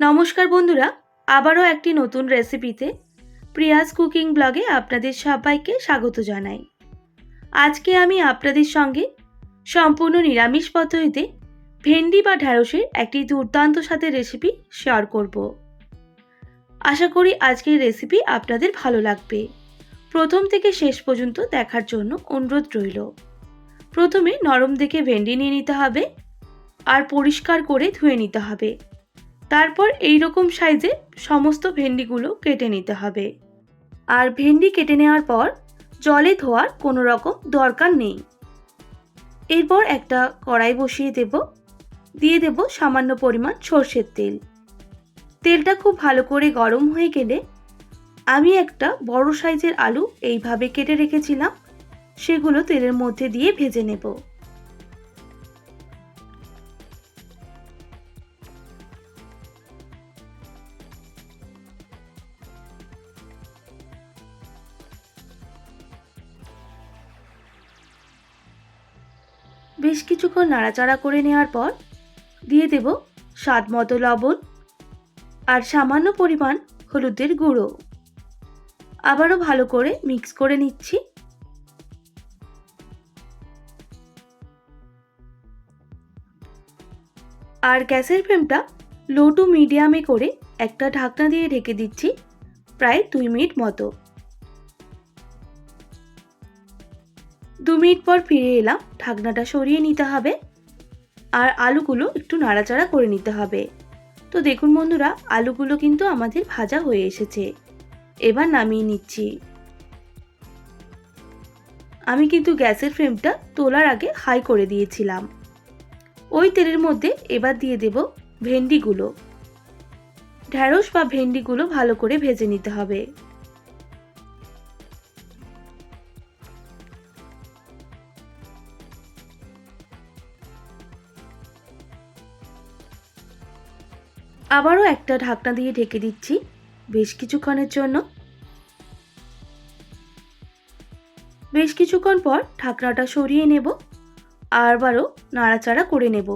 নমস্কার বন্ধুরা, আবারও একটি নতুন রেসিপিতে প্রিয়াস কুকিং ব্লগে আপনাদের সবাইকে স্বাগত জানাই। আজকে আমি আপনাদের সঙ্গে সম্পূর্ণ নিরামিষ পদ্ধতিতে ভেন্ডি বা ঢ্যাঁড়সের একটি দুর্দান্ত সাথে রেসিপি শেয়ার করব। আশা করি আজকের রেসিপি আপনাদের ভালো লাগবে। প্রথম থেকে শেষ পর্যন্ত দেখার জন্য অনুরোধ রইল। প্রথমে নরম দেখে ভেন্ডি নিয়ে নিতে হবে আর পরিষ্কার করে ধুয়ে নিতে হবে। তারপর এই রকম সাইজে সমস্ত ভেন্ডিগুলো কেটে নিতে হবে। আর ভেন্ডি কেটে নেওয়ার পর জলে ধোয়ার কোনো রকম দরকার নেই। এরপর একটা কড়াই বসিয়ে দেব। দিয়ে দেব সামান্য পরিমাণ সর্ষের তেল। তেলটা খুব ভালো করে গরম হয়ে গেলে আমি একটা বড় সাইজের আলু এইভাবে কেটে রেখেছিলাম। সেগুলো তেলের মধ্যে দিয়ে ভেজে নেব। বেশ কিছুক্ষণ নাড়াচাড়া করে নেওয়ার পর দিয়ে দেব স্বাদ মতো লবণ আর সামান্য পরিমাণ হলুদের গুঁড়ো। আবারও ভালো করে মিক্স করে নিচ্ছি। আর গ্যাসের ফ্লেমটা লো টু মিডিয়ামে করে একটা ঢাকনা দিয়ে ঢেকে দিচ্ছি, প্রায় দুই মিনিট মতো। দু মিনিট পর ফিরে এলাম, ঢাকনাটা সরিয়ে নিতে হবে আর আলুগুলো একটু নাড়াচাড়া করে নিতে হবে। তো দেখুন বন্ধুরা, আলুগুলো কিন্তু আমাদের ভাজা হয়ে এসেছে। এবার নামিয়ে নিচ্ছি। আমি কিন্তু গ্যাসের ফ্লেমটা তোলার আগে হাই করে দিয়েছিলাম। ওই তেলের মধ্যে এবার দিয়ে দেব ভেন্ডিগুলো। ঢ্যাঁড়স বা ভেন্ডিগুলো ভালো করে ভেজে নিতে হবে। আবারও একটা ঢাকনা দিয়ে ঢেকে দিচ্ছি বেশ কিছুক্ষণের জন্য। বেশ কিছুক্ষণ পর ঢাকনাটা সরিয়ে নেব, আবারও নাড়াচাড়া করে নেব।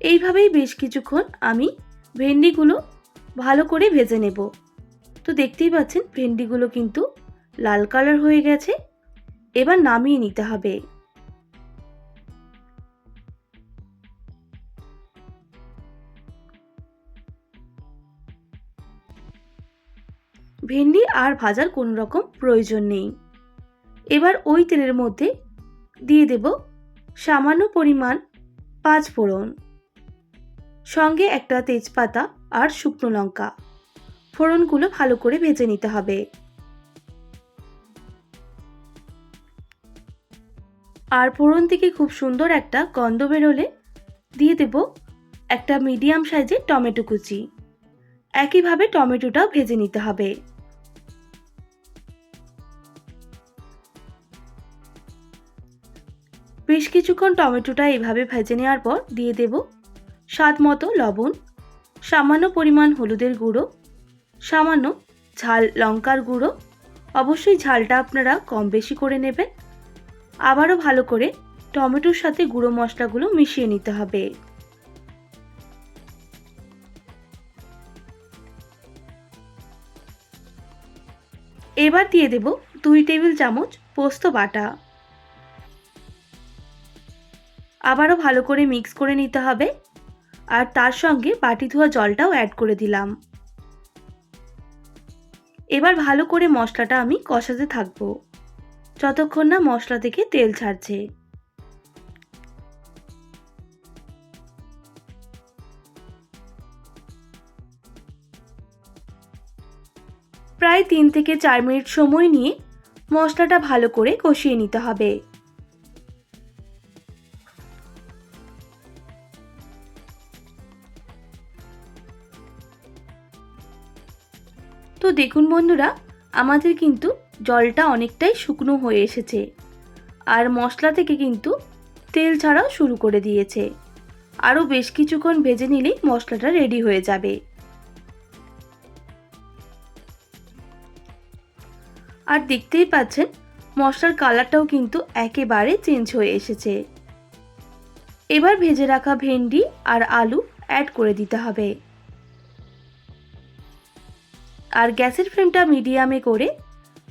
এইভাবেই বেশ কিছুক্ষণ আমি ভেন্ডিগুলো ভালো করে ভেজে নেব। তো দেখতেই পাচ্ছেন ভেন্ডিগুলো কিন্তু লাল কালার হয়ে গেছে। এবার নামিয়ে নিতে হবে। ভেন্ডি আর ভাজার কোনো রকম প্রয়োজন নেই। এবার ওই তেলের মধ্যে দিয়ে দেব সামান্য পরিমাণ পাঁচ ফোড়ন, সঙ্গে একটা তেজপাতা আর শুকনো লঙ্কা। ফোড়নগুলো ভালো করে ভেজে নিতে হবে। আর ফোড়ন থেকে খুব সুন্দর একটা গন্ধ বেরোলে দিয়ে দেব একটা মিডিয়াম সাইজের টমেটো কুচি। একইভাবে টমেটোটাও ভেজে নিতে হবে। বেশ কিছুক্ষণ টমেটোটা এভাবে ভেজে নেওয়ার পর দিয়ে দেব স্বাদ মতো লবণ, সামান্য পরিমাণ হলুদের গুঁড়ো, সামান্য ঝাল লঙ্কার গুঁড়ো। অবশ্যই ঝালটা আপনারা কম বেশি করে নেবেন। আবারও ভালো করে টমেটোর সাথে গুঁড়ো মশলাগুলো মিশিয়ে নিতে হবে। এবার দিয়ে দেব দুই টেবিল চামচ পোস্ত বাটা। আবারও ভালো করে মিক্স করে নিতে হবে। আর তার সঙ্গে বাটি ধোয়া জলটাও অ্যাড করে দিলাম। এবার ভালো করে মশলাটা আমি কষাতে থাকব। যতক্ষণ না মশলা থেকে তেল ছাড়ছে। প্রায় তিন থেকে চার মিনিট সময় নিয়ে মশলাটা ভালো করে কষিয়ে নিতে হবে। তো দেখুন বন্ধুরা, আমাদের কিন্তু জলটা অনেকটাই শুকনো হয়ে এসেছে। আর মশলা থেকে কিন্তু তেল ছাড়াও শুরু করে দিয়েছে। আরও বেশ কিছুক্ষণ ভেজে নিলেই মশলাটা রেডি হয়ে যাবে। আর দেখতেই পাচ্ছেন, মশলার কালারটাও কিন্তু একেবারে চেঞ্জ হয়ে এসেছে। এবার ভেজে রাখা ভেন্ডি আর আলু অ্যাড করে দিতে হবে। আর গ্যাসের ফ্লেমটা মিডিয়ামে করে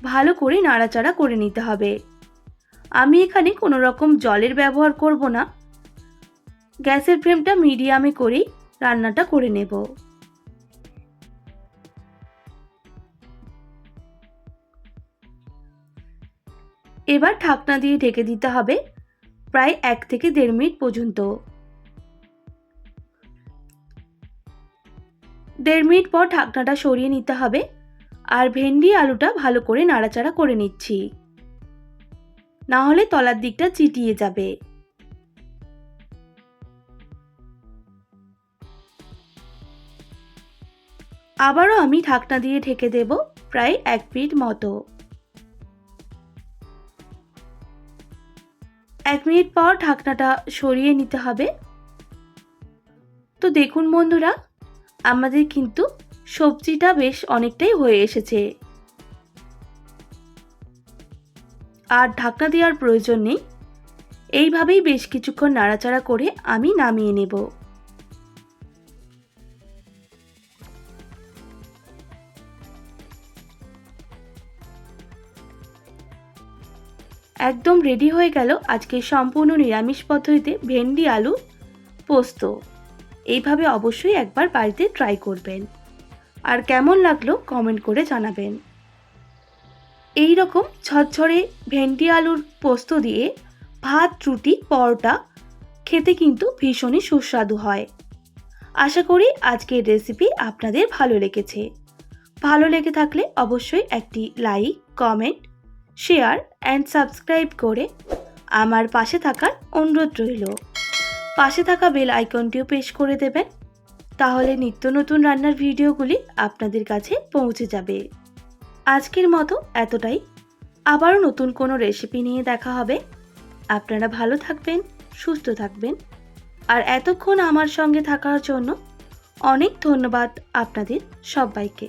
ভালো করে নাড়াচাড়া করে নিতে হবে। আমি এখানে কোনো রকম জলের ব্যবহার করব না। গ্যাসের ফ্লেমটা মিডিয়ামে করেই রান্নাটা করে নেব। এবার ঢাকনা দিয়ে ঢেকে দিতে হবে প্রায় এক থেকে দেড় মিনিট পর্যন্ত। দেড় মিনিট পর ঢাকনাটা সরিয়ে নিতে হবে। আর ভেন্ডি আলুটা ভালো করে নাড়াচাড়া করে নিচ্ছি। না হলে তলার দিকটা চিটিয়ে যাবে। আবারও আমি ঢাকনা দিয়ে ঢেকে দেব প্রায় এক মিনিট মতো। এক মিনিট পর ঢাকনাটা সরিয়ে নিতে হবে। তো দেখুন বন্ধুরা আমাদের কিন্তু সবজিটা বেশ অনেকটাই হয়ে এসেছে। আর ঢাকনা দেওয়ার প্রয়োজন নেই। এইভাবেই বেশ কিছুক্ষণ নাড়াচাড়া করে আমি নামিয়ে নেব। একদম রেডি হয়ে গেল আজকে সম্পূর্ণ নিরামিষ পদ্ধতিতে ভেন্ডি, আলু, পোস্ত। এইভাবে অবশ্যই একবার বাড়িতে ট্রাই করবেন। আর কেমন লাগল কমেন্ট করে জানাবেন। এই রকম ঝরঝরে ভেন্ডি আলুর পোস্ত দিয়ে ভাত, রুটি, পরোটা খেতে কিন্তু ভীষণই সুস্বাদু হয়। আশা করি আজকের রেসিপি আপনাদের ভালো লেগেছে। ভালো লেগে থাকলে অবশ্যই একটি like comment share and subscribe করে আমার পাশে থাকার অনুরোধ রইল। পাশে থাকা বেল আইকনটিও পেশ করে দেবেন। তাহলে নিত্য নতুন রান্নার ভিডিওগুলি আপনাদের কাছে পৌঁছে যাবে। আজকের মতো এতটাই। আবারও নতুন কোনো রেসিপি নিয়ে দেখা হবে। আপনারা ভালো থাকবেন, সুস্থ থাকবেন। আর এতক্ষণ আমার সঙ্গে থাকার জন্য অনেক ধন্যবাদ আপনাদের সবাইকে।